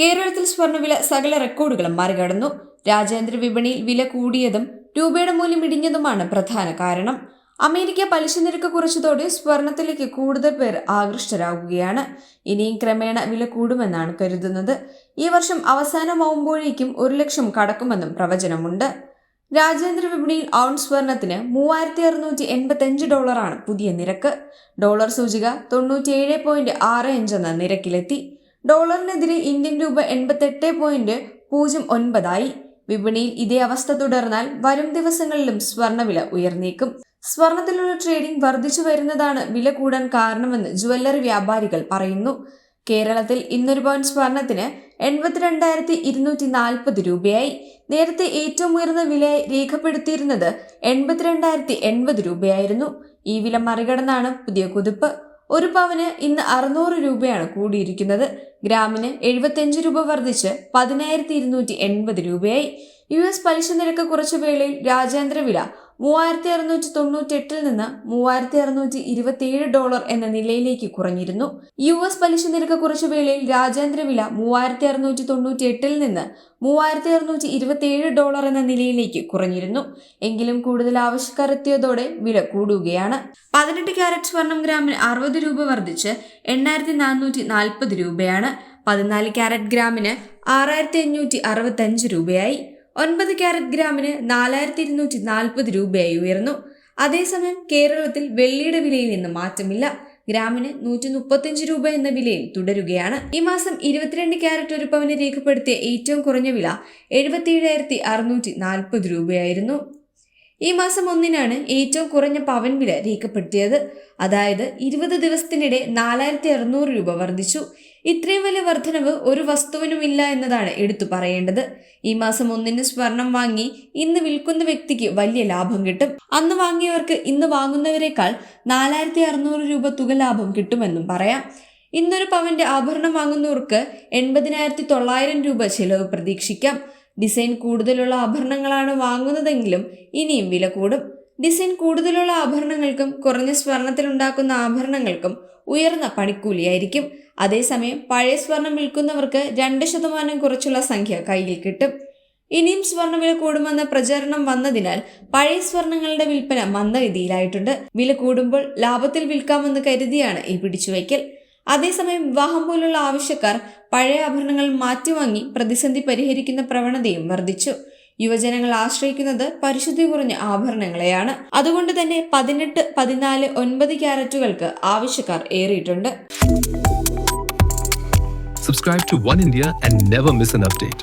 കേരളത്തിൽ സ്വർണവില സകല റെക്കോർഡുകളും മറികടന്നു. രാജ്യാന്തര വിപണിയിൽ വില കൂടിയതും രൂപയുടെ മൂല്യം ഇടിഞ്ഞതുമാണ് പ്രധാന കാരണം. അമേരിക്ക പലിശ നിരക്ക് കുറച്ചതോടെ സ്വർണത്തിലേക്ക് കൂടുതൽ പേർ ആകൃഷ്ടരാകുകയാണ്. ഇനിയും ക്രമേണ വില കൂടുമെന്നാണ് കരുതുന്നത്. ഈ വർഷം അവസാനമാവുമ്പോഴേക്കും ഒരു ലക്ഷം കടക്കുമെന്നും പ്രവചനമുണ്ട്. രാജ്യാന്തര വിപണിയിൽ ഔൺസ് സ്വർണത്തിന് മൂവായിരത്തി അറുന്നൂറ്റി എൺപത്തി അഞ്ച് ഡോളറാണ് പുതിയ നിരക്ക്. ഡോളർ സൂചിക തൊണ്ണൂറ്റിയേഴ് പോയിന്റ് ആറ് അഞ്ച് എന്ന നിരക്കിലെത്തി. ഡോളറിനെതിരെ ഇന്ത്യൻ രൂപ എൺപത്തെട്ട് പോയിന്റ് പൂജ്യം ഒൻപതായി. വിപണിയിൽ ഇതേ അവസ്ഥ തുടർന്നാൽ വരും ദിവസങ്ങളിലും സ്വർണവില ഉയർന്നേക്കും. സ്വർണത്തിലുള്ള ട്രേഡിംഗ് വർദ്ധിച്ചു വരുന്നതാണ് വില കൂടാൻ കാരണമെന്ന് ജുവല്ലറി വ്യാപാരികൾ പറയുന്നു. കേരളത്തിൽ ഇന്നൊരു പവൻ സ്വർണത്തിന് എൺപത്തിരണ്ടായിരത്തി ഇരുന്നൂറ്റി നാൽപ്പത് രൂപയായി. നേരത്തെ ഏറ്റവും ഉയർന്ന വിലയായി രേഖപ്പെടുത്തിയിരുന്നത് എൺപത്തിരണ്ടായിരത്തി എൺപത് രൂപയായിരുന്നു. ഈ വില മറികടന്നാണ് പുതിയ കുതിപ്പ്. ഒരു പവന് ഇന്ന് അറുന്നൂറ് രൂപയാണ് കൂടിയിരിക്കുന്നത്. ഗ്രാമിന് എഴുപത്തിയഞ്ച് രൂപ വർദ്ധിച്ച് പതിനായിരത്തി ഇരുന്നൂറ്റി എൺപത് രൂപയായി. യു എസ് പലിശ നിരക്ക് കുറച്ച വേളയിൽ രാജ്യാന്തര വില മൂവായിരത്തി അറുന്നൂറ്റി തൊണ്ണൂറ്റി എട്ടിൽ നിന്ന് മൂവായിരത്തി അറുന്നൂറ്റി ഇരുപത്തിയേഴ് ഡോളർ എന്ന നിലയിലേക്ക് കുറഞ്ഞിരുന്നു. യു എസ് പലിശ നിരക്ക് കുറച്ച വേളയിൽ രാജ്യാന്തര വില മൂവായിരത്തി അറുന്നൂറ്റി തൊണ്ണൂറ്റി എട്ടിൽ നിന്ന് മൂവായിരത്തി അറുന്നൂറ്റി ഇരുപത്തിയേഴ് ഡോളർ എന്ന നിലയിലേക്ക് കുറഞ്ഞിരുന്നു. എങ്കിലും കൂടുതൽ ആവശ്യക്കാർ എത്തിയതോടെ വില കൂടുകയാണ്. പതിനെട്ട് ക്യാരറ്റ് സ്വർണം ഗ്രാമിന് അറുപത് രൂപ വർദ്ധിച്ച് എണ്ണായിരത്തി നാനൂറ്റി നാൽപ്പത് രൂപയാണ്. പതിനാല് ക്യാരറ്റ് ഗ്രാമിന് ആറായിരത്തി അഞ്ഞൂറ്റി അറുപത്തഞ്ച് രൂപയായി. ഒൻപത് ക്യാരറ്റ് ഗ്രാമിന് നാലായിരത്തി ഇരുന്നൂറ്റി നാൽപ്പത് രൂപയായി ഉയർന്നു. അതേസമയം കേരളത്തിൽ വെള്ളിയുടെ വിലയിൽ നിന്ന് മാറ്റമില്ല. ഗ്രാമിന് നൂറ്റി മുപ്പത്തിയഞ്ച് രൂപ എന്ന വിലയിൽ തുടരുകയാണ്. ഈ മാസം ഇരുപത്തിരണ്ട് ക്യാരറ്റ് ഒരു പവന് രേഖപ്പെടുത്തിയ ഏറ്റവും കുറഞ്ഞ വില എഴുപത്തിയേഴായിരത്തി അറുന്നൂറ്റി നാൽപ്പത് രൂപയായിരുന്നു. ഈ മാസം ഒന്നിനാണ് ഏറ്റവും കുറഞ്ഞ പവൻ വില രേഖപ്പെടുത്തിയത്. അതായത് ഇരുപത് ദിവസത്തിനിടെ നാലായിരത്തി അറുന്നൂറ് രൂപ വർദ്ധിച്ചു. ഇത്രയും വലിയ വർധനവ് ഒരു വസ്തുവിനുമില്ല എന്നതാണ് എടുത്തു പറയേണ്ടത്. ഈ മാസം ഒന്നിന് സ്വർണം വാങ്ങി ഇന്ന് വിൽക്കുന്ന വ്യക്തിക്ക് വലിയ ലാഭം കിട്ടും. അന്ന് വാങ്ങിയവർക്ക് ഇന്ന് വാങ്ങുന്നവരെക്കാൾ നാലായിരത്തി അറുന്നൂറ് രൂപ തുക ലാഭം കിട്ടുമെന്നും പറയാം. ഇന്നൊരു പവന്റെ ആഭരണം വാങ്ങുന്നവർക്ക് എൺപതിനായിരത്തി തൊള്ളായിരം രൂപ ചിലവ് പ്രതീക്ഷിക്കാം. ഡിസൈൻ കൂടുതലുള്ള ആഭരണങ്ങളാണ് വാങ്ങുന്നതെങ്കിലും ഇനിയും വില കൂടും. ഡിസൈൻ കൂടുതലുള്ള ആഭരണങ്ങൾക്കും കുറഞ്ഞ സ്വർണത്തിലുണ്ടാക്കുന്ന ആഭരണങ്ങൾക്കും ഉയർന്ന പണിക്കൂലിയായിരിക്കും. അതേസമയം പഴയ സ്വർണം വിൽക്കുന്നവർക്ക് രണ്ട് ശതമാനം കുറച്ചുള്ള സംഖ്യ കയ്യിൽ കിട്ടും. ഇനിയും സ്വർണവില കൂടുമെന്ന പ്രചാരണം വന്നതിനാൽ പഴയ സ്വർണങ്ങളുടെ വിൽപ്പന മന്ദഗതിയിലായിട്ടുണ്ട്. വില കൂടുമ്പോൾ ലാഭത്തിൽ വിൽക്കാമെന്ന് കരുതിയാണ് ഈ പിടിച്ചുവയ്ക്കൽ. അതേസമയം വിവാഹം പോലുള്ള ആവശ്യക്കാർ പഴയ ആഭരണങ്ങൾ മാറ്റിവാങ്ങി പ്രതിസന്ധി പരിഹരിക്കുന്ന പ്രവണതയും വർദ്ധിച്ചു. യുവജനങ്ങൾ ആശ്രയിക്കുന്നത് പരിശുദ്ധി കുറഞ്ഞ ആഭരണങ്ങളെയാണ് അതുകൊണ്ട് തന്നെ പതിനെട്ട് പതിനാല് ഒൻപത് ക്യാരറ്റുകൾക്ക് ആവശ്യക്കാർ ഏറിയിട്ടുണ്ട് Subscribe to One India and never miss an update.